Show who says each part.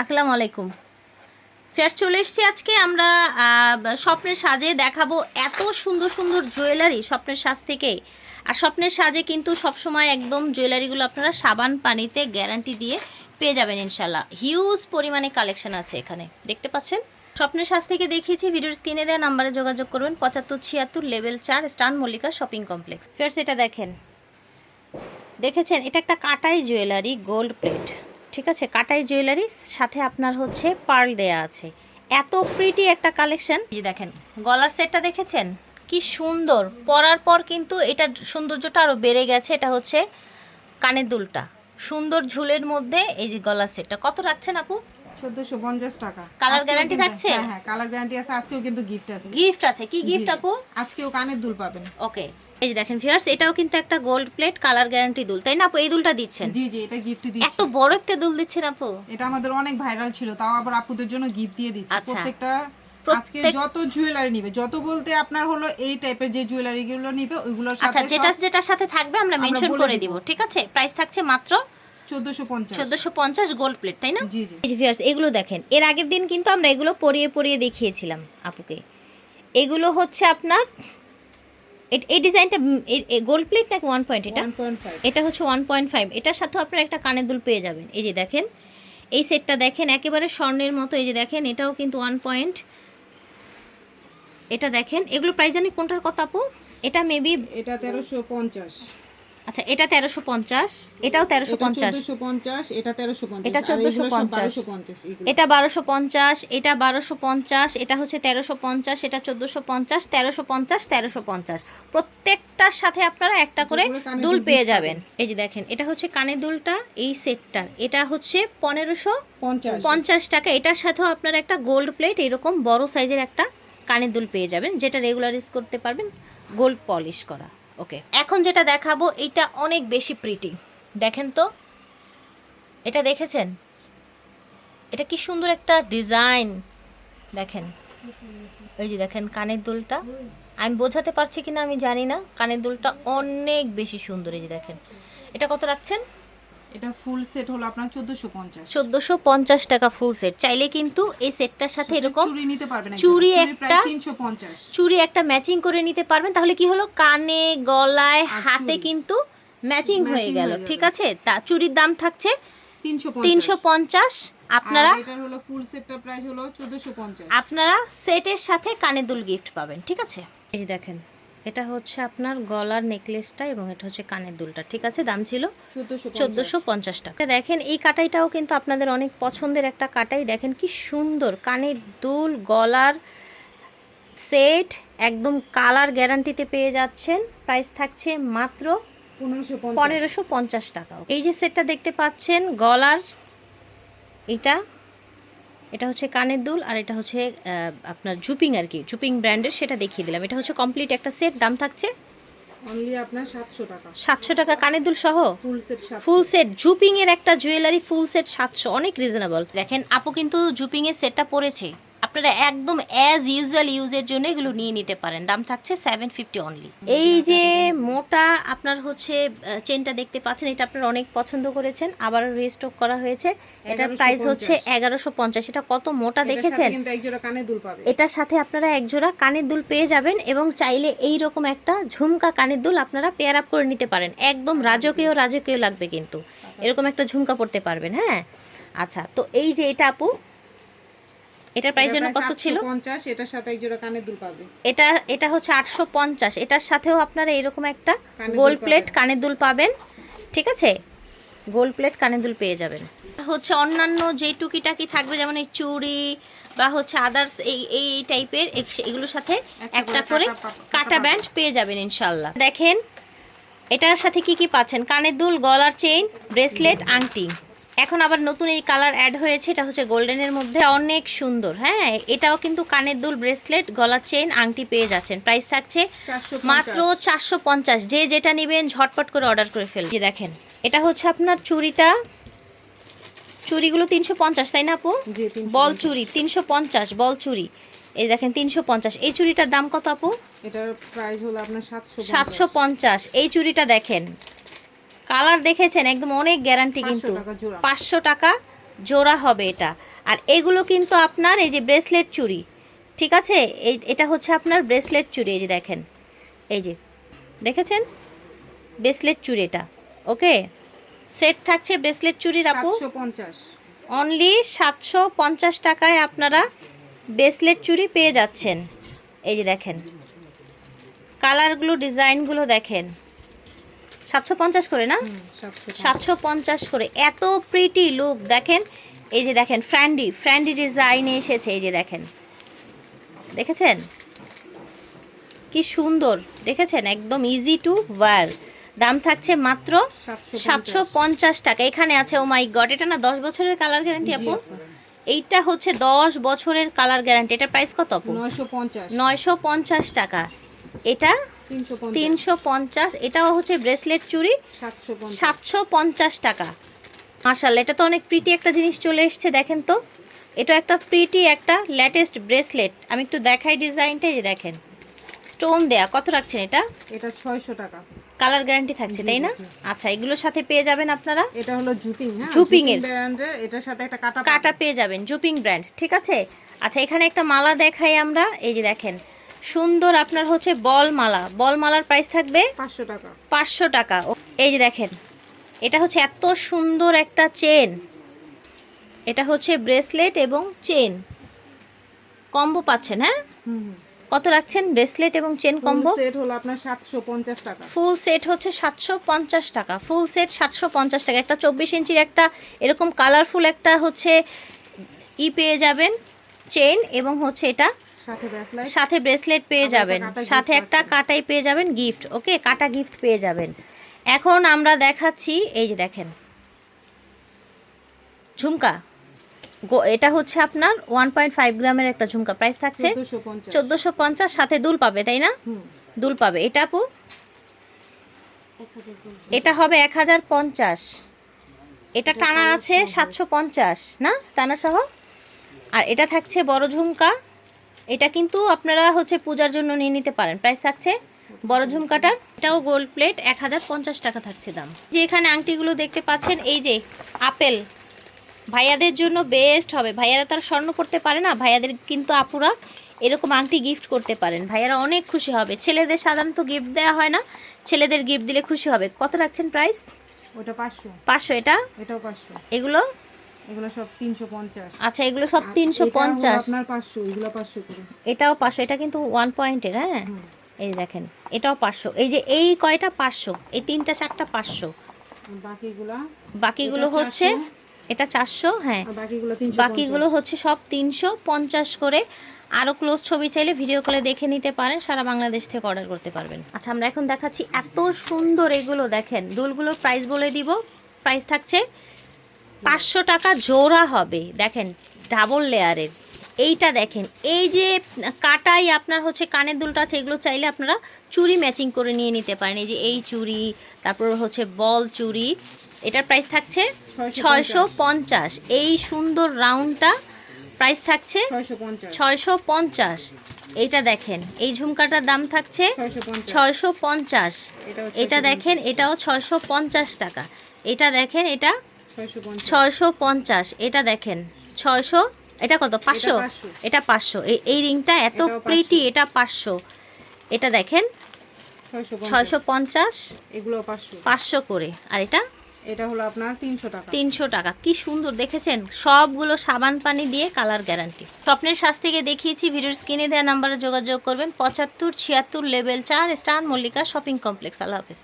Speaker 1: আসসালামু আলাইকুম। ফের চলে এসছি আজকে আমরা স্বপ্নের সাজে দেখাবো এত সুন্দর সুন্দর জুয়েলারি স্বপ্নের সাজ থেকে। আর স্বপ্নের সাজে কিন্তু সবসময় একদম জুয়েলারিগুলো আপনারা সাবান পানিতে গ্যারান্টি দিয়ে পেয়ে যাবেন ইনশাল্লাহ হিউজ পরিমাণে কালেকশন আছে এখানে। দেখতে পাচ্ছেন? স্বপ্নের সাজ থেকে দেখিয়েছি, ভিডিওর স্ক্রিনে দেওয়া নাম্বারে যোগাযোগ করবেন পঁচাত্তর ছিয়াত্তর লেভেল চার স্টান মল্লিকা শপিং কমপ্লেক্স। ফের সেটা দেখেন। দেখেছেন? এটা একটা কাটাই জুয়েলারি, গোল্ড প্লেট। ঠিক আছে? কাটাই জুয়েলারি সাথে আপনার হচ্ছে পার্ল দেয়া আছে। এত প্রিটি একটা কালেকশন দেখেন, গলার সেটটা দেখেছেন? কি সুন্দর। পরার পর কিন্তু এটা সৌন্দর্যটা আরও বেড়ে গেছে। এটা হচ্ছে কানের দুলটা। সুন্দর ঝুলের মধ্যে এই যে গলার সেটটা কত রাখছেন আপু?
Speaker 2: চোদ্দশো পঞ্চাশ টাকা।
Speaker 1: Colour
Speaker 2: আজকেও
Speaker 1: থাকছে?
Speaker 2: হ্যাঁ হ্যাঁ কালার গ্যারান্টি আছে আজকেও কিন্তু গিফট আছে।
Speaker 1: গিফট আছে? কি গিফট আপু?
Speaker 2: আজকেও কানের দুল পাবেন।
Speaker 1: ওকে এই যে দেখেন ভিউয়ার্স এটাও কিন্তু একটা গোল্ড প্লেট কালার গ্যারান্টি দুল তাই না আপু? এই দুলটা দিচ্ছেন।
Speaker 2: জি জি এটা গিফট
Speaker 1: এত বড় একটা দুল দিচ্ছেন আপু।
Speaker 2: এটা আমাদের অনেক ভাইরাল ছিল তাও আবার আপুদের জন্য গিফট দিয়ে দিচ্ছি।
Speaker 1: আচ্ছা।
Speaker 2: প্রত্যেকটা আজকে যত জুয়েলারি নিবে যত বলতে আপনার হলো এই টাইপের যে জুয়েলারি গুলো নিবে ওইগুলোর
Speaker 1: আচ্ছা যেটা যেটার সাথে থাকবে আমরা মেনশন করে।
Speaker 2: দিব।
Speaker 1: ঠিক আছে? প্রাইস থাকছে মাত্র
Speaker 2: চোদ্দশো পঞ্চাশ।
Speaker 1: গোল্ড প্লেট তাই না? viewers, এগুলো দেখেন। এর আগের দিন কিন্তু আমরা এগুলো পরিয়ে পরিয়ে দেখিয়েছিলাম আপুকে। এগুলো হচ্ছে আপনার এই ডিজাইনটা গোল্ড প্লেট নাকি ওয়ান পয়েন্ট এটা? এটা হচ্ছে ওয়ান পয়েন্ট ফাইভ এটার সাথেও আপনারা একটা কানের দুল পেয়ে যাবেন। এই যে দেখেন এই সেটটা দেখেন একেবারে স্বর্ণের মতো। এই যে দেখেন এটাও কিন্তু ওয়ান পয়েন্ট এটা দেখেন। এগুলো প্রাইস জানি কোনটার কথা আপু? এটা মেবি
Speaker 2: এটা তেরোশো পঞ্চাশ।
Speaker 1: আচ্ছা এটা তেরোশো পঞ্চাশ এটাও তেরোশো পঞ্চাশ।
Speaker 2: চোদ্দশো পঞ্চাশ এটা তেরোশো
Speaker 1: এটা
Speaker 2: আর এগুলো সব
Speaker 1: 1450
Speaker 2: 1250 পঞ্চাশ
Speaker 1: এটা বারোশো পঞ্চাশ এটা বারোশো পঞ্চাশ এটা হচ্ছে তেরোশো পঞ্চাশ এটা চোদ্দোশো পঞ্চাশ তেরোশো পঞ্চাশ তেরোশো পঞ্চাশ। প্রত্যেকটার সাথে আপনারা একটা করে দুল পেয়ে যাবেন। এই যে দেখেন এটা হচ্ছে কানের দুলটা এই সেটটার এটা হচ্ছে পনেরোশো
Speaker 2: পঞ্চাশ।
Speaker 1: টাকা এটার সাথেও আপনারা একটা গোল্ড প্লেট এরকম বড় সাইজের একটা কানের দুল পেয়ে যাবেন যেটা রেগুলার ইউজ করতে পারবেন গোল্ড পলিশ করা। ওকে এখন যেটা দেখাবো এটা অনেক বেশি প্রিটি দেখেন তো। এটা দেখেছেন? এটা কি সুন্দর একটা ডিজাইন দেখেন। এই যে দেখেন কানের দুলটা। আমি বোঝাতে পারছি কিনা আমি জানি না। কানের দুলটা অনেক বেশি সুন্দর, এই যে দেখেন। এটা কত রাখছেন?
Speaker 2: এটা ফুল সেট হলো আপনার চোদ্দশো পঞ্চাশ।
Speaker 1: চোদ্দোশো পঞ্চাশ টাকা ফুল সেট চাইলে কিন্তু এই সেটটার সাথে এরকম
Speaker 2: চুরি নিতে পারবেন
Speaker 1: চুড়ি একটা-
Speaker 2: তিনশো পঞ্চাশ।
Speaker 1: চুড়ি একটা ম্যাচিং করে নিতে পারবেন। তাহলে কি হলো? কানে গলায় হাতে কিন্তু ম্যাচিং হয়ে গেল। ঠিক আছে? তা চুড়ির দাম থাকছে
Speaker 2: তিনশো
Speaker 1: তিনশো পঞ্চাশ। আপনারা
Speaker 2: এটার হলো ফুল সেটটা প্রাইস হলো চোদ্দশো পঞ্চাশ।
Speaker 1: আপনারা সেটের সাথে কানের দুল গিফট পাবেন। ঠিক আছে? এই দেখেন। এটা হচ্ছে আপনার গলার নেকলেসটা এবং এটা হচ্ছে কানের দুলটা ঠিক আছে? দাম ছিল
Speaker 2: চোদ্দশো
Speaker 1: পঞ্চাশ। টাকা। দেখেন এই কাটাইটাও কিন্তু আপনাদের অনেক পছন্দের একটা কাটাই। দেখেন কি সুন্দর কানের দুল গলার সেট একদম কালার গ্যারান্টিতে পেয়ে যাচ্ছেন। প্রাইস থাকছে মাত্র
Speaker 2: পনেরোশো
Speaker 1: পনেরোশো পঞ্চাশ টাকা। এই যে সেটটা দেখতে পাচ্ছেন গলার এটা এটা হচ্ছে কানের দুল আর এটা হচ্ছে আপনার জুপিং আর কি জুপিং ব্র্যান্ডের সেটা দেখিয়ে দিলাম। এটা হচ্ছে কমপ্লিট একটা সেট দাম থাকছে?
Speaker 2: অনলি আপনার সাতশো টাকা।
Speaker 1: সাতশো টাকা কানের দুল সহ?
Speaker 2: ফুল সেট
Speaker 1: ফুল সেট জুপিং এর একটা জুয়েলারি ফুল সেট সাতশো অনেক রিজনেবল দেখেন আপু কিন্তু জুপিং এর সেটটা পরেছে। আপনারা একদম অ্যাজ ইউজুয়াল ইউজের জন্য এগুলো নিয়ে নিতে পারেন। দাম থাকছে সেভেন ফিফটি অনলি এই যে মোটা আপনার হচ্ছে চেনটা দেখতে পাচ্ছেন এটা আপনারা অনেক পছন্দ করেছেন আবার রিস্টক করা হয়েছে। এটার প্রাইস হচ্ছে এগারোশো পঞ্চাশ। এটা কত মোটা দেখেছেন?
Speaker 2: কিন্তু দুল
Speaker 1: এটার সাথে আপনারা একজোড়া কানের দুল পেয়ে যাবেন এবং চাইলে এই রকম একটা ঝুমকা কানের দুল আপনারা পেয়ার আপ করে নিতে পারেন। একদম রাজকীয় রাজকীয় লাগবে কিন্তু। এরকম একটা ঝুমকা পড়তে পারবেন হ্যাঁ? আচ্ছা তো এই যে এটা আপু এটার প্রাইস যেন কত ছিল?
Speaker 2: পঞ্চাশ এটার সাথে একজোড়া কানে দুল পাবে।
Speaker 1: এটা এটা হচ্ছে আটশো পঞ্চাশ। এটার সাথেও আপনারা এরকম একটা
Speaker 2: কানের
Speaker 1: গোল্ড প্লেট। কানের দুল পাবেন। ঠিক আছে? গোল্ড প্লেট কানের দুল পেয়ে যাবেন। হচ্ছে অন্যান্য যে টুকিটাকি থাকবে যেমন এই চুড়ি বা হচ্ছে আদার্স এই এই টাইপের এগুলোর সাথে
Speaker 2: একটা করে কাটা
Speaker 1: ব্যান্ড পেয়ে যাবেন ইনশাল্লাহ দেখেন এটার সাথে কি কি পাচ্ছেন? কানের দুল গলার চেইন ব্রেসলেট আংটি। এখন আবার নতুন এই কালার অ্যাড হয়েছে এটা হচ্ছে গোল্ডেনের মধ্যে। অনেক সুন্দর হ্যাঁ? এটাও কিন্তু কানের দুল ব্রেসলেট গলার চেইন আংটি পেয়ে যাচ্ছেন। প্রাইস থাকছে মাত্র চারশো পঞ্চাশ। যে যেটা নেবেন ঝটপট করে অর্ডার করে ফেল দেখেন এটা হচ্ছে আপনার চুড়িটা। চুরিগুলো তিনশো পঞ্চাশ তাই না আপু? বল চুড়ি তিনশো পঞ্চাশ বল চুড়ি। এই দেখেন তিনশো পঞ্চাশ। এই চুড়িটার দাম কত আপু?
Speaker 2: এটার প্রাইস হলো আপনার সাতশো
Speaker 1: সাতশো পঞ্চাশ। এই চুড়িটা দেখেন কালার দেখেছেন একদম অনেক গ্যারান্টি কিন্তু। পাঁচশো টাকা জোড়া হবে এটা। আর এগুলো কিন্তু আপনার এই যে ব্রেসলেট চুড়ি ঠিক আছে? এই এটা হচ্ছে আপনার ব্রেসলেট চুড়ি এই যে দেখেন। এই যে দেখেছেন? ব্রেসলেট চুড়ি এটা ওকে? সেট থাকছে ব্রেসলেট চুড়ির আপু। অনলি সাতশো পঞ্চাশ টাকায় আপনারা ব্রেসলেট চুড়ি পেয়ে যাচ্ছেন। এই যে দেখেন কালারগুলো ডিজাইনগুলো দেখেন। সাতশো পঞ্চাশ করে না?
Speaker 2: সাতশো
Speaker 1: পঞ্চাশ। করে। এত প্রিটি লুক দেখেন? এই যে দেখেন ফ্র্যান্ডি ফ্র্যান্ডি ডিজাইনে এসেছে এই যে দেখেন। দেখেছেন? কি সুন্দর। দেখেছেন? একদম ইজি টু ওয়ার দাম থাকছে মাত্র
Speaker 2: সাতশো
Speaker 1: পঞ্চাশ। টাকা। এখানে আছে ও মাই গড এটা না দশ বছরের কালার গ্যারান্টি আপু? এইটা হচ্ছে দশ বছরের কালার গ্যারান্টি এটার প্রাইস কত আপু?
Speaker 2: নয়শো পঞ্চাশ
Speaker 1: টাকা। এটা
Speaker 2: তিনশো পঞ্চাশ।
Speaker 1: এটাও হচ্ছে ব্রেসলেট চুড়ি।
Speaker 2: সাতশো পঞ্চাশ।
Speaker 1: টাকা। মাশাল্লাহ এটা তো অনেক প্রিটি একটা জিনিস চলে এসছে দেখেন তো। এটা একটা প্রিটি একটা লেটেস্ট ব্রেসলেট আমি একটু দেখাই ডিজাইনটা যে দেখেন। স্টোন দেয়া কত রাখছেন এটা?
Speaker 2: এটা ছয়শো টাকা।
Speaker 1: কালার গ্যারান্টি থাকছে তাই না? আচ্ছা এগুলোর সাথে পেয়ে যাবেন আপনারা?
Speaker 2: এটা হলো জুপিং হ্যাঁ?
Speaker 1: জুপিং এর।
Speaker 2: ব্র্যান্ডের এটার সাথে একটা কাটা
Speaker 1: কাটা পেয়ে যাবেন জুপিং ব্র্যান্ড ঠিক আছে? আচ্ছা এখানে একটা মালা দেখাই আমরা এই যে দেখেন। সুন্দর আপনার হচ্ছে বল মালা বল মালার প্রাইস থাকবে
Speaker 2: পাঁচশো টাকা।
Speaker 1: পাঁচশো টাকা। এই যে দেখেন এটা হচ্ছে এত সুন্দর একটা চেন এটা হচ্ছে ব্রেসলেট এবং চেন কম্বো পাচ্ছেন হ্যাঁ? কত রাখছেন? ব্রেসলেট এবং চেন কম্বো
Speaker 2: সেট হলো আপনার সাতশো পঞ্চাশ টাকা।
Speaker 1: ফুল সেট হচ্ছে সাতশো পঞ্চাশ টাকা। ফুল সেট সাতশো পঞ্চাশ টাকা। একটা চব্বিশ ইঞ্চির একটা এরকম কালারফুল একটা হচ্ছে ই পেয়ে যাবেন চেন এবং হচ্ছে এটা
Speaker 2: সাথে
Speaker 1: ব্রেসলেট পেয়ে যাবেন। সাথে একটা কাটাই পেয়ে যাবেন গিফট ওকে কাটা গিফট পেয়ে যাবেন। এখন আমরা দেখাচ্ছি এই যে দেখেন। ঝুমকা। গো- এটা হচ্ছে আপনার ওয়ান পয়েন্ট ফাইভ গ্রামের একটা ঝুমকা। প্রাইস থাকছে
Speaker 2: চোদ্দশো পঞ্চাশ।
Speaker 1: চোদ্দোশো পঞ্চাশ সাথে দুল পাবে তাই না? দুল পাবে। এটা আপু? এটা হবে এক হাজার পঞ্চাশ। এটা টানা আছে সাতশো পঞ্চাশ না? টানা সহ আর এটা থাকছে বড় ঝুমকা। এটা কিন্তু আপনারা হচ্ছে পূজার জন্য নিয়ে নিতে পারেন। প্রাইস থাকছে বড় ঝুমকাটার এটাও গোল্ড প্লেট এক হাজার পঞ্চাশ টাকা থাকছে দাম। যে এখানে আংটিগুলো দেখতে পাচ্ছেন এই যে আপেল। ভাইয়াদের জন্য বেস্ট হবে। ভাইয়ারা তার স্বর্ণ করতে পারে না ভাইয়াদের কিন্তু আপুরা এরকম আংটি গিফট করতে পারেন। ভাইয়ারা অনেক খুশি হবে। ছেলেদের সাধারণত গিফট দেওয়া হয় না ছেলেদের গিফট দিলে খুশি হবে। কত রাখছেন প্রাইস
Speaker 2: ওটা পাঁচশো।
Speaker 1: পাঁচশো এটা?
Speaker 2: এটাও পাঁচশো।
Speaker 1: এগুলো
Speaker 2: এগুলো সব তিনশো পঞ্চাশ।
Speaker 1: আচ্ছা এগুলো সব
Speaker 2: আর
Speaker 1: তিনশো
Speaker 2: এটা হলো
Speaker 1: পঞ্চাশ।
Speaker 2: আপনার পাঁচশো এগুলো পাঁচশো করে।
Speaker 1: এটাও পাঁচশো এটা কিন্তু ওয়ান পয়েন্টের হ্যাঁ। এই দেখেন এটাও পাঁচশো। এই যে এই কয়টা পাঁচশো? এই তিনটা চারটা পাঁচশো।
Speaker 2: আর বাকিগুলা
Speaker 1: বাকিগুলো হচ্ছে এটা চারশো হ্যাঁ।
Speaker 2: বাকিগুলো
Speaker 1: হচ্ছে সব তিনশো পঞ্চাশ করে। আরও ক্লোজ ছবি চাইলে ভিডিও কলে দেখে নিতে পারেন সারা বাংলাদেশ থেকে অর্ডার করতে পারবেন। আচ্ছা আমরা এখন দেখাচ্ছি এত সুন্দর এগুলো দেখেন। দুলগুলোর প্রাইস বলে দিব। প্রাইস থাকছে পাঁচশো টাকা জোড়া হবে। দেখেন ডাবল লেয়ারের এইটা দেখেন এই যে কাটাই আপনার হচ্ছে কানের দুলটা আছে এগুলো চাইলে আপনারা চুরি ম্যাচিং করে নিয়ে নিতে পারেন। এই যে এই চুড়ি তারপর হচ্ছে বল চুরি এটার প্রাইস থাকছে ছয়শো পঞ্চাশ। এই সুন্দর রাউন্ডটা প্রাইস থাকছে
Speaker 2: ছয়শো পঞ্চাশ।
Speaker 1: এইটা দেখেন এই ঝুমকাটার দাম থাকছে
Speaker 2: ছয়শো পঞ্চাশ।
Speaker 1: এটা দেখেন এটাও ছয়শো পঞ্চাশ টাকা। এটা দেখেন এটা
Speaker 2: ছয়শো পঞ্চাশ।
Speaker 1: এটা দেখেন ছয়শো এটা কত পাঁচশো? এটা পাঁচশো এই রিংটা এত প্রিটি এটা পাঁচশো। এটা দেখেন
Speaker 2: ছয়শো পঞ্চাশ।
Speaker 1: ছয়শো পঞ্চাশ
Speaker 2: এগুলো পাঁচশো।
Speaker 1: পাঁচশো করে আর এটা?
Speaker 2: এটা হলো আপনার তিনশো টাকা।
Speaker 1: তিনশো টাকা কি সুন্দর দেখেছেন? সবগুলো সাবান পানি দিয়ে কালার গ্যারান্টি। স্বপ্নের শ্বাস থেকে দেখিয়েছি ভিডিওর স্ক্রিনে দেওয়া নাম্বারে যোগাযোগ করবেন পঁচাত্তর ছিয়াত্তর লেভেল চার স্টার মল্লিকা শপিং কমপ্লেক্স আল্লাহ হাফিজ।